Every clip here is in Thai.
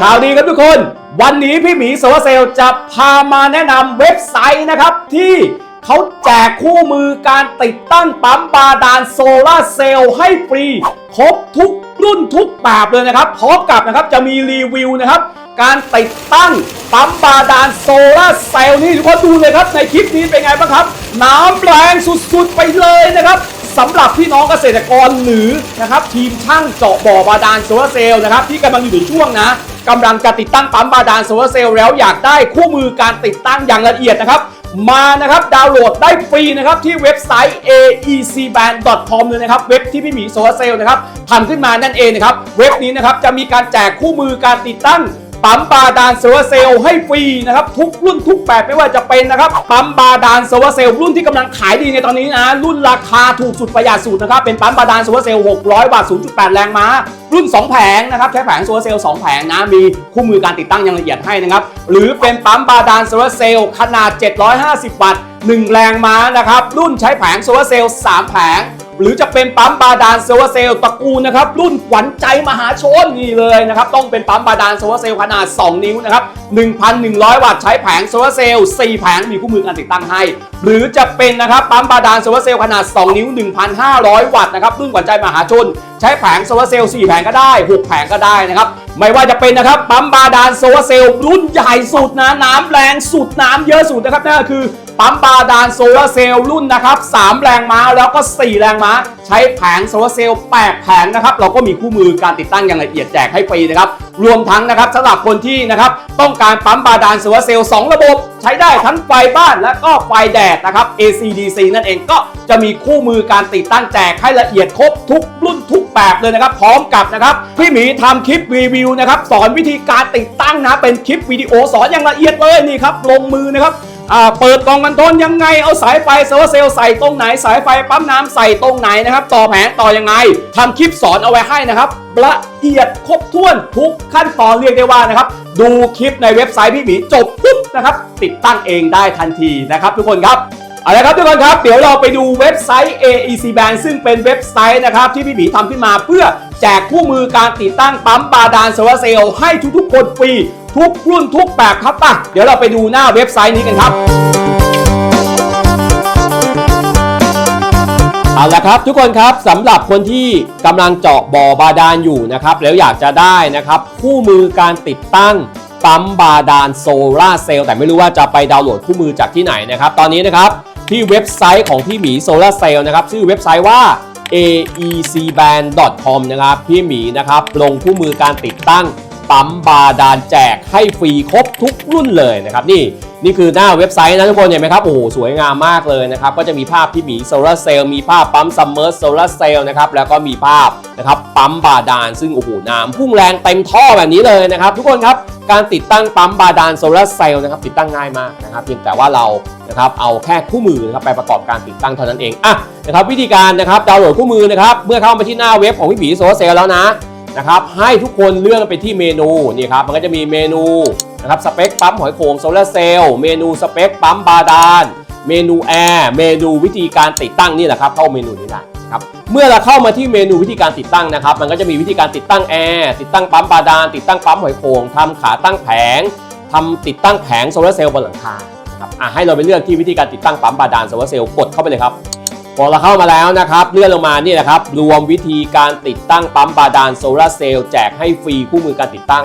ข่าวดีครับทุกคน วันนี้พี่หมีโซลาร์เซลล์จะพามาแนะนำเว็บไซต์นะครับที่เขาแจกคู่มือการติดตั้งปั๊มบาดาลโซลาร์เซลล์ให้ฟรี ครบทุกรุ่นทุกแบบเลยนะครับพร้อมกับนะครับจะมีรีวิวนะครับ การติดตั้งปั๊มบาดาลโซลาร์เซลล์นี่ทุกคนดูเลยครับในคลิปนี้เป็นไงบ้างครับ น้ำแรงสุดๆไปเลยนะครับสำหรับพี่น้องเกษตรกรหรือนะครับทีมช่างเจาะบ่อบาดาลโซลาร์เซลล์นะครับที่กำลังอยู่ในช่วงนะ กำลังจะติดตั้งปั๊มบาดาลโซลาร์เซลล์แล้วอยากได้คู่มือการติดตั้งอย่างละเอียดนะครับ มานะครับดาวน์โหลดได้ฟรีนะครับที่เว็บไซต์ aecband.com เลยนะครับเว็บที่พี่หมีโซลาร์เซลล์นะครับทำขึ้นมานั่นเองนะครับเว็บนี้นะครับจะมีการแจกคู่มือการติดตั้ง ปั๊มบาดาลโซลาร์เซลให้ฟรีนะครับทุกรุ่นทุกแบบไม่ว่าจะเป็นนะครับปั๊มบาดาลโซลาร์เซลรุ่นที่กำลังขายดีในตอนนี้นะรุ่นราคาถูกสุดประหยัดสุดนะครับเป็นปั๊มบาดาลโซลาร์เซล600วัตต์0.8 แรงม้า รุ่น 2 แผงนะครับใช้แผงโซลาเซลล์2แผงนะมีคู่มือการติดตั้งอย่างละเอียดให้นะครับหรือเป็นปั๊มบาดาลโซลาเซลล์ขนาด 750 วัตต์1แรงม้านะครับรุ่นใช้แผงโซลาเซลล์3แผง หรือจะเป็นปั๊มบาดาลโซลล์เซลตระกูลนะครับรุ่นขวัญใจมหาชนนี่เลยนะครับต้องเป็นปั๊มบาดาลโซลาร์เซลล์ขนาด 2 นิ้วนะครับ 1,100 วัตต์ใช้แผงโซลาร์เซลล์4แผงมีคู่มือการติดตั้งให้ หรือจะเป็นนะครับปั๊มบาดาลโซลาเซลล์ขนาด 2 นิ้ว 1,500 วัตต์นะครับรุ่นขวัญใจมหาชน ใช้แผงโซลาร์เซลล์4แผงก็ได้ 6 แผงก็ได้นะครับไม่ว่าจะเป็นนะครับปั๊มบาดาลโซลาเซลล์รุ่นใหญ่สุดนะน้ำแรงสุดน้ำเยอะสุดนะครับนั่นก็คือ ปั๊มบาดาลโซลาร์เซลล์รุ่นนะครับ 3 แรงม้าแล้วก็ 4 แรงม้า ใช้แผงโซลาร์เซลล์8แผงนะครับ เราก็มีคู่มือการติดตั้งอย่างละเอียดแจกให้ฟรีนะครับ รวมทั้งนะครับสำหรับคนที่นะครับต้องการปั๊มบาดาลโซลาร์เซลล์2ระบบ ใช้ได้ทั้งไฟบ้านและก็ไฟแดดนะครับ AC DC นั่นเองก็จะมีคู่มือการติดตั้งแจกให้ละเอียดครบทุกรุ่นทุกแบบเลยนะครับ พร้อมกับนะครับพี่หมีทำคลิปรีวิวนะครับสอนวิธีการติดตั้งนะเป็นคลิปวิดีโอสอนอย่างละเอียดเลยนี่ครับลงมือนะครับ อ่าเปิดกล่องกันทนยังไงเอาสายไฟโซลาร์เซลล์ใส่ตรงไหนสายไฟปั๊มน้ำใส่ตรงไหนนะครับ ต่อแผงต่อยังไงทำคลิปสอนเอาไว้ให้นะครับละเอียดครบถ้วนทุกขั้นตอนเรียกได้ว่านะครับ ดูคลิปในเว็บไซต์พี่หมีจบปุ๊บนะครับติดตั้งเองได้ทันทีนะครับ ทุกคนครับเอาละครับทุกคนครับเดี๋ยวเราไปดูเว็บไซต์ AEC Band ซึ่งเป็นเว็บไซต์นะครับที่พี่หมีทำขึ้นมาเพื่อแจกคู่มือการติดตั้งปั๊มบาดาลโซลาเซลล์ให้ทุกๆคนฟรี ทุกรุ่นทุกแบบครับป่ะเดี๋ยวเราไปดูหน้าเว็บไซต์นี้กันครับ เอาละครับทุกคนครับสำหรับคนที่กำลังเจาะบ่อบาดาลอยู่นะครับแล้วอยากจะได้นะครับคู่มือการติดตั้งปั๊มบาดาลโซลาร์เซลล์แต่ไม่รู้ว่าจะไปดาวน์โหลดคู่มือจากที่ไหนนะครับ ตอนนี้นะครับที่เว็บไซต์ของพี่หมีโซลาร์เซลล์นะครับชื่อเว็บไซต์ว่า aecband.com นะครับพี่หมีนะครับลงคู่มือการติดตั้ง ปั๊มบาดาลแจกให้ฟรีครบทุกรุ่นเลยนะครับนี่นี่คือหน้าเว็บไซต์นะทุกคนเห็นไหมครับโอ้โหสวยงามมากเลยนะครับก็จะมีภาพพี่หมีโซลาร์เซลล์มีภาพปั๊มซัมเมอร์โซลาร์เซลล์นะครับแล้วก็มีภาพนะครับปั๊มบาดาลซึ่งโอ้โหน้ำพุ่งแรงเต็มท่อแบบนี้เลยนะครับทุกคนครับการติดตั้งปั๊มบาดาลโซลาร์เซลล์นะครับติดตั้งง่ายมากนะครับเพียงแต่ว่าเรานะครับเอาแค่คู่มือนะครับไปประกอบการติดตั้งเท่านั้นเองอะนะครับวิธีการนะครับดาวน์โหลดคู่มือนะครับเมื่อเข้ามาที่หน้าเว็บของพี่หมีโซลาร์เซลล์แล้วนะ นะครับให้ทุกคนเลื่อนไปที่เมนูนี่ครับมันก็จะมีเมนูนะครับสเปคปั๊มหอยโขงโซลาร์เซลล์เมนูสเปคปั๊มบาดาลเมนูแอร์เมนูวิธีการติดตั้งนี่แหละครับเข้าเมนูนี้ได้ครับเมื่อเราเข้ามาที่เมนูวิธีการติดตั้งนะครับ มันก็จะมีวิธีการติดตั้งแอร์ติดตั้งปั๊มบาดาลติดตั้งปั๊มหอยโขงทำขาตั้งแผงทำติดตั้งแผงโซลาร์เซลล์บนหลังคาครับอะให้เราไปเลือกที่วิธีการติดตั้งปั๊มบาดาลโซลาร์เซลล์กดเข้าไปเลยครับ พอเราเข้ามาแล้วนะครับเลื่อนลงมานี่นะครับ รวมวิธีการติดตั้งปั๊มบาดาลโซลาร์เซลล์แจกให้ฟรีคู่มือการติดตั้ง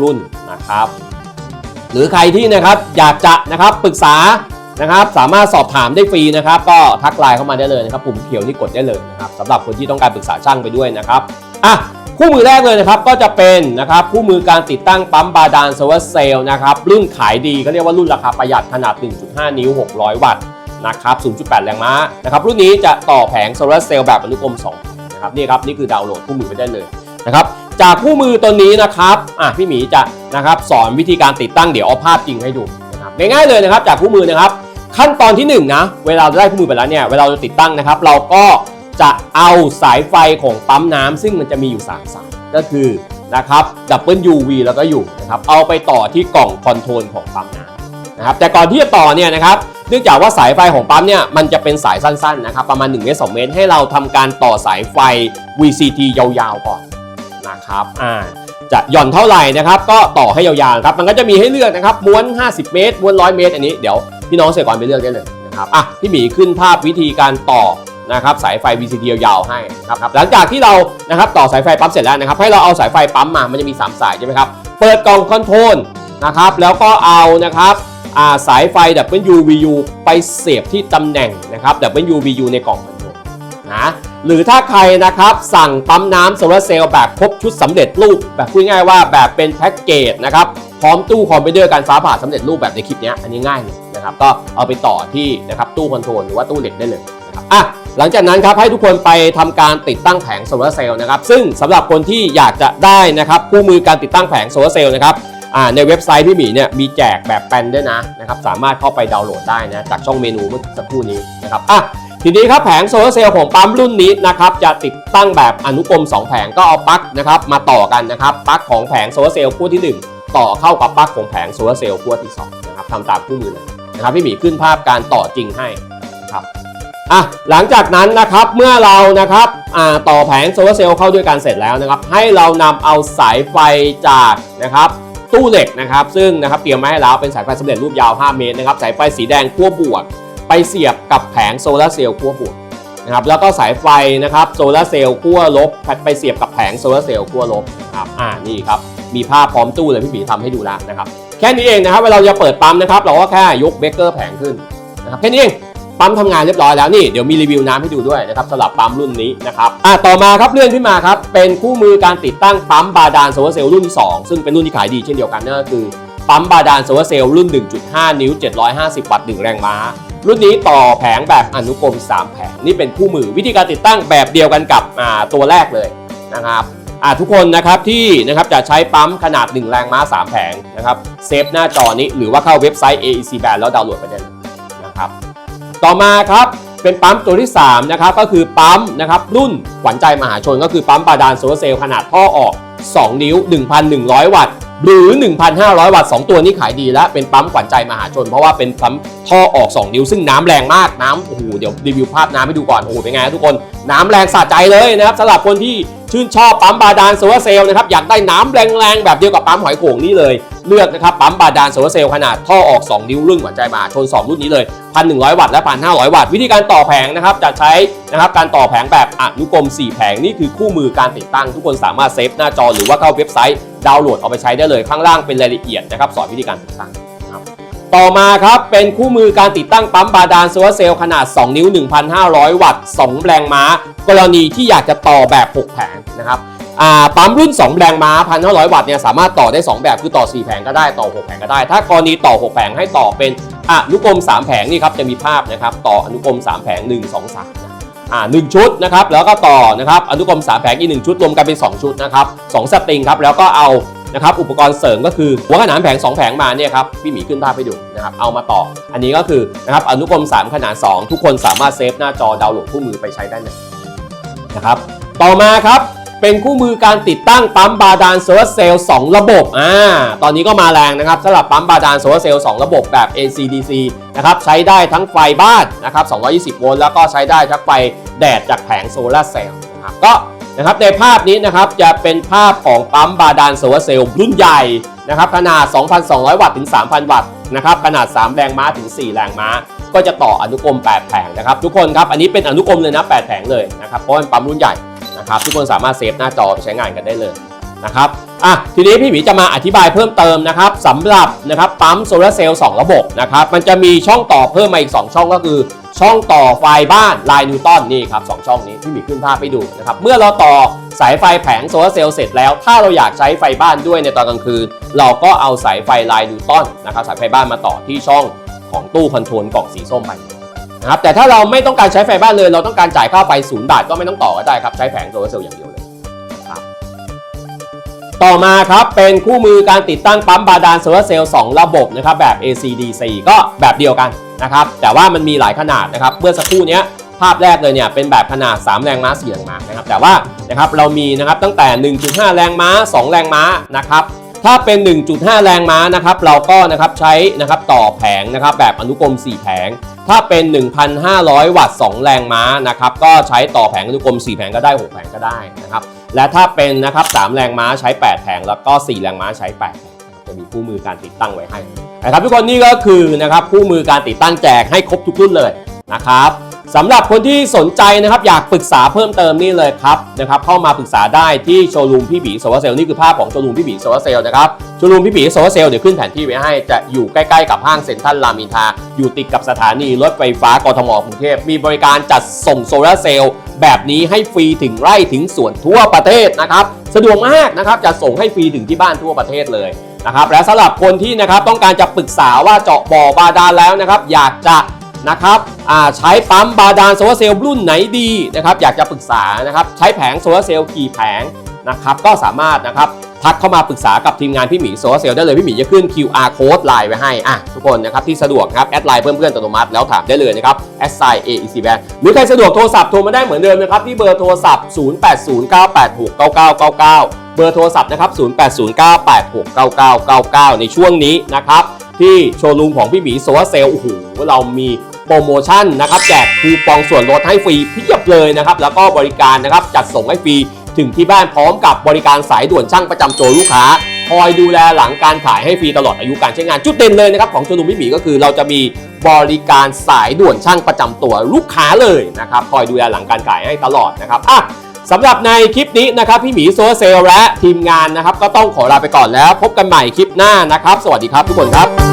รุ่นนะครับ หรือใครที่นะครับอยากจะนะครับปรึกษานะครับสามารถสอบถามได้ฟรีนะครับ ก็ทักไลน์เข้ามาได้เลยนะครับปุ่มเขียวนี่กดได้เลยนะครับสำหรับคนที่ต้องการปรึกษาช่างไปด้วยนะครับอะคู่มือแรกเลยนะครับก็จะเป็นนะครับคู่มือการติดตั้งปั๊มบาดาลโซลาร์เซลล์นะครับรุ่นขายดีเขาเรียกว่ารุ่นราคาประหยัดขนาด 1.5 นิ้ว 600 วัตต์ นะครับ 0.8 แรงม้านะครับรุ่นนี้จะต่อแผงโซลาร์เซลล์แบบอนุกรม2นะครับนี่ครับนี่คือดาวน์โหลดคู่มือไปได้เลยนะครับจากคู่มือตัวนี้นะครับอะพี่หมีจะนะครับสอนวิธีการติดตั้งเดี๋ยวเอาภาพจริงให้ดูนะครับง่ายๆเลยนะครับจากคู่มือนะครับ ขั้นตอนที่1นะเวลาเราได้คู่มือไปแล้วเนี่ยเวลาเราติดตั้งนะครับ เราก็จะเอาสายไฟของปั๊มน้ำซึ่งมันจะมีอยู่ 3 สายก็คือนะครับ WV แล้วก็อยู่นะครับเอาไปต่อที่กล่องคอนโทรลของปั๊มน้ำนะครับแต่ก่อนที่จะต่อเนี่ยนะครับ เนื่องจากว่าสายไฟของปั๊มเนี่ยมันจะเป็นสายสั้นๆนะครับประมาณ1เมตร2เมตร ให้เราทำการต่อสายไฟ VCT ยาวๆก่อนนะครับอ่าจะหย่อนเท่าไหร่นะครับ ก็ต่อให้ยาวๆครับมันก็จะมีให้เลือกนะครับม้วน 50 เมตรม้วน 100 เมตร อันนี้เดี๋ยวพี่น้องเกกรไปเลือกได้เลยนะครับอะพี่หมีขึ้นภาพวิธีการต่อนะครับสายไฟ VCT ยาวๆให้นะครับหลังจากที่เรานะครับต่อสายไฟปั๊มเสร็จแล้วนะครับให้เราเอาสายไฟปั๊มมามันจะมี 3 สายใช่ไหมครับเปิดกล่องคอนโทรลนะครับแล้วก็เอานะครับ สายไฟ WVU ไปเสียบที่ตำแหน่งนะครับ WVU ในกล่องคอนโทรลนะหรือถ้าใครนะครับสั่งปั๊มน้ำโซลาร์เซลล์แบบครบชุดสำเร็จรูป แบบพูดง่ายว่าแบบเป็นแพ็กเกจนะครับพร้อมตู้คอมพิวเตอร์การฟ้าผ่าสำเร็จรูปแบบในคลิปนี้อันนี้ง่ายเลยนะครับก็เอาไปต่อที่นะครับตู้คอนโทรลหรือว่าตู้เหล็กได้เลยนะครับอะหลังจากนั้นครับให้ทุกคนไปทำการติดตั้งแผงโซลาร์เซลล์นะครับซึ่งสำหรับคนที่อยากจะได้นะครับคู่มือการติดตั้งแผงโซลาร์เซลล์นะครับ ในเว็บไซต์พี่หมีเนี่ยมีแจกแบบแปนด้วยนะนะครับสามารถเข้าไปดาวน์โหลดได้นะจากช่องเมนูเมื่อสักครู่นี้นะครับอะทีนี้ครับแผงโซลาร์เซลล์ของปั๊มรุ่นนี้นะครับจะติดตั้งแบบอนุกรม 2 แผงก็เอาปลั๊กนะครับมาต่อกันนะครับปลั๊กของแผงโซลาร์เซลล์ขั้วที่ 1 ต่อเข้ากับปลั๊กของแผงโซลาร์เซลล์ขั้วที่2นะครับทำตามคู่มือเลยนะครับพี่หมีขึ้นภาพการต่อจริงให้นะครับอะหลังจากนั้นนะครับเมื่อเรานะครับอ่าต่อแผงโซลาร์เซลล์เข้าด้วยกันเสร็จแล้วนะครับให้เรานำเอาสายไฟจากนะครับ ตู้เหล็กนะครับซึ่งนะครับเตรียมมาให้แล้วเป็นสายไฟสำเร็จรูปยาว 5 เมตรนะครับสายไฟสีแดงขั้วบวก ไปเสียบกับแผงโซลาเซลล์ขั้วบวกนะครับแล้วก็สายไฟนะครับโซลาเซลล์ขั้วลบไปเสียบกับแผงโซลาเซลล์ขั้วลบครับอ่านี่ครับมีภาพพร้อมตู้เลยพี่หมีทำให้ดูแล้วนะครับแค่นี้เองนะครับเวลาเราจะเปิดปั๊มนะครับ เราก็แค่ยกเบรกเกอร์แผงขึ้นนะครับแค่นี้เอง ปั๊มทำงานเรียบร้อยแล้วนี่เดี๋ยวมีรีวิวน้ำให้ดูด้วยนะครับสำหรับปั๊มรุ่นนี้นะครับอ่าต่อมาครับเลื่อนขึ้นมาครับเป็นคู่มือการติดตั้งปั๊มบาดาลโซลาร์เซลล์รุ่นที่สองซึ่งเป็นรุ่นที่ขายดีเช่นเดียวกันนั่นก็คือปั๊มบาดาลโซลาร์เซลล์รุ่น 1.5 นิ้ว 750 วัตต์1แรงม้า รุ่นนี้ต่อแผงแบบอนุกรม 3 แผง นี่เป็นคู่มือวิธีการติดตั้งแบบเดียวกันกับอ่าตัวแรกเลยนะครับอ่าทุกคนนะครับที่นะครับจะใช้ปั๊มขนาด 1 แรงม้า 3 แผงนะครับเซฟหน้าจอนี้หรือว่าเข้าเว็บไซต์ AEC Band แล้วดาวน์โหลดไปได้ ต่อมาครับเป็นปั๊มตัวที่3นะครับก็คือปั๊มนะครับรุ่นขวัญใจมหาชนก็คือปั๊มบาดาลโซลาร์เซลล์ขนาดท่อออก 2 นิ้ว 1,100 วัตต์ หรือ 1,500 วัตต์ 2 ตัวนี้ขายดีแล้วเป็นปั๊มขวัญใจมหาชน เพราะว่าเป็นปั๊มท่อออก 2 นิ้ว ซึ่งน้ำแรงมากน้ำโอ้โหเดี๋ยวรีวิวภาพน้ำให้ดูก่อนโอ้โหเป็นไงทุกคนน้ำแรงสะใจเลยนะครับสำหรับคนที่ชื่นชอบปั๊มบาดาลโซลาร์เซลล์นะครับอยากได้น้ำแรงๆแบบเดียวกับปั๊มหอยโข่งนี่เลย เลือกนะครับปั๊มบาดาลโซลาเซลล์ขนาดท่อออก 2 นิ้วรุ่นขวัญใจมาชน 2 รุ่นนี้เลย 1,100 วัตต์และ 1,500 วัตต์วิธีการต่อแผงนะครับจะใช้นะครับการต่อแผงแบบอนุกรม 4 แผงนี่คือคู่มือการติดตั้ง ทุกคนสามารถเซฟหน้าจอหรือว่าเข้าเว็บไซต์ดาวน์โหลดเอาไปใช้ได้เลยข้างล่างเป็นรายละเอียดนะครับสอนวิธีการติดตั้งต่อมาครับ เป็นคู่มือการติดตั้งปั๊มบาดาลโซลาเซลล์ขนาด 2 นิ้ว 1,500 วัตต์ 2 แรงม้า กรณีที่อยากจะต่อแบบ 6 แผงนะครับ ปั๊มรุ่น 2 แรงม้า 1,500 วัตต์เนี่ยสามารถต่อได้ 2 แบบคือต่อ 4 แผงก็ได้ต่อ 6 แผงก็ได้ ถ้ากรณีต่อ 6 แผงให้ต่อเป็นอนุกรม 3 แผงนี่ครับจะมีภาพนะครับต่ออนุกรม 3 แผง 1 2 3อ่าหนึ่งชุดนะครับแล้วก็ต่อนะครับอนุกรม 3 แผงอีก 1 ชุดรวมกันเป็น 2 ชุดนะครับ2สตริงครับแล้วก็เอานะครับอุปกรณ์เสริมก็คือหัวขนานแผง 2 แผงมาเนี่ยครับพี่หมีขึ้นภาพให้ดูนะครับเอามาต่อ อันนี้ก็คือนะครับอนุกรม 3 ขนาด 2 ทุกคนสามารถเซฟหน้าจอดาวน์โหลดคู่มือไปใช้ได้เลยนะครับต่อมาครับ เป็นคู่มือการติดตั้งปั๊มบาดาลโซลาร์เซลล์2ระบบอ่าตอนนี้ก็มาแรงนะครับสำหรับปั๊มบาดาลโซลาร์เซลล์2ระบบแบบ AC/DC นะครับใช้ได้ทั้งไฟบ้านนะครับ220 โวลต์แล้วก็ใช้ได้ทั้งไฟแดดจากแผงโซลาร์เซลล์นะครับก็นะครับในภาพนี้นะครับจะเป็นภาพของปั๊มบาดาลโซลาร์เซลล์รุ่นใหญ่นะครับขนาด 2,200 วัตต์ถึง 3,000 วัตต์นะครับขนาด 3 แรงม้าถึง 4 แรงม้า ก็จะต่ออนุกรม 8 แผงนะครับทุกคนครับอันนี้เป็นอนุกรมเลยนะ 8 แผงเลยนะครับเพราะมันปั๊มรุ่นใหญ่ นะครับทุกคนสามารถเซฟหน้าจอไปใช้งานกันได้เลยนะครับอะทีนี้พี่หมีจะมาอธิบายเพิ่มเติมนะครับสำหรับนะครับปั๊มโซลาร์เซลล์2ระบบนะครับมันจะมีช่องต่อเพิ่มมาอีก 2 ช่องก็คือ ช่องต่อไฟบ้านลายนิวตันนี่ครับสองช่องนี้พี่หมีขึ้นภาพให้ดูนะครับเมื่อเราต่อสายไฟแผงโซลาร์เซลล์เสร็จแล้ว ถ้าเราอยากใช้ไฟบ้านด้วยในตอนกลางคืน เราก็เอาสายไฟลายนิวตันนะครับสายไฟบ้านมาต่อที่ช่องของตู้คอนโทรลกล่องสีส้มไป นะครับแต่ถ้าเราไม่ต้องการใช้ไฟบ้านเลย เราต้องการจ่ายค่าไฟศูนย์บาทก็ไม่ต้องต่อก็ได้ครับ ใช้แผงโซลาร์เซลล์อย่างเดียวเลยนะครับต่อมาครับเป็นคู่มือการติดตั้งปั๊มบาดาลโซลาร์เซลล์2ระบบนะครับแบบ AC/DC ก็แบบเดียวกันนะครับแต่ว่ามันมีหลายขนาดนะครับเมื่อสักครู่เนี้ยภาพแรกเลยเนี่ยเป็นแบบขนาด 3 แรงม้า4แรงม้านะครับแต่ว่านะครับเรามีนะครับตั้งแต่ 1.5 แรงม้า 2 แรงม้านะครับ ถ้าเป็น 1.5 แรงม้านะครับเราก็นะครับใช้นะครับต่อแผงนะครับแบบอนุกรม 4 แผง ถ้าเป็น 1,500 วัตต์ 2 แรงม้านะครับก็ใช้ต่อแผงอนุกรม 4 แผงก็ได้ 6 แผงก็ได้นะครับและถ้าเป็นนะครับ3แรงม้าใช้ 8 แผงแล้วก็ 4 แรงม้าใช้ 8 แผงจะมีคู่มือการติดตั้งไว้ให้นะครับทุกคนนี่ก็คือนะครับคู่มือการติดตั้งแจกให้ครบทุกรุ่นเลยนะครับ สำหรับคนที่สนใจนะครับอยากปรึกษาเพิ่มเติมนี่เลยครับนะครับเข้ามาปรึกษาได้ที่โชว์รูมพี่บีโซลาเซลล์นี่คือภาพของโชว์รูมพี่บีโซลาเซลล์นะครับโชว์รูมพี่บีโซลาเซลล์เดี๋ยวขึ้นแผนที่ไว้ให้จะอยู่ใกล้ๆกับห้างเซ็นทรัลรามอินทราอยู่ติดกับสถานีรถไฟฟ้ากทมกรุงเทพมีบริการจัดส่งโซลาเซลล์แบบนี้ให้ฟรีถึงไร่ถึงสวนทั่วประเทศนะครับสะดวกมากนะครับจะส่งให้ฟรีถึงที่บ้านทั่วประเทศเลยนะครับและสำหรับคนที่นะครับต้องการจะปรึกษาว่าเจาะบ่อบาดาลแล้วนะครับอยากจะ นะครับใช้ปั๊มบาดาลโซลาเซลล์รุ่นไหนดีนะครับอยากจะปรึกษานะครับใช้แผงโซลาเซลล์กี่แผงนะครับก็สามารถนะครับทักเข้ามาปรึกษากับทีมงานพี่หมีโซลาเซลล์ได้เลยพี่หมีจะขึ้น QR code ไลน์ไว้ให้อะทุกคนนะครับที่สะดวกนะครับแอดไลน์เพื่อนเพื่อนๆอัตโนมัติแล้วถามได้เลยนะครับแอดไซน์ AEC Band หรือใครสะดวกโทรศัพท์โทรมาได้เหมือนเดิมนะครับที่เบอร์โทรศัพท์ 0809869999 เบอร์โทรศัพท์นะครับ 0809869999 ในช่วงนี้นะครับที่โชว์รูมของพี่หมีโซลาเซลล์โอ้โหเรามี โปรโมชั่นนะครับแจกคูปองส่วนลดให้ฟรีเพียบเลยนะครับแล้วก็บริการนะครับจัดส่งให้ฟรีถึงที่บ้านพร้อมกับบริการสายด่วนช่างประจำตัวลูกค้า คอยดูแลหลังการขายให้ฟรีตลอดอายุการใช้งานจุดเด่นเลยนะครับของโชว์รูมพี่หมีก็คือเราจะมีบริการสายด่วนช่างประจำตัวลูกค้าเลยนะครับคอยดูแลหลังการขายให้ตลอดนะครับอะสำหรับในคลิปนี้นะครับพี่หมีโซลเซลและทีมงานนะครับ ก็ต้องขอลาไปก่อนแล้ว พบกันใหม่คลิปหน้านะครับ สวัสดีครับทุกคนครับ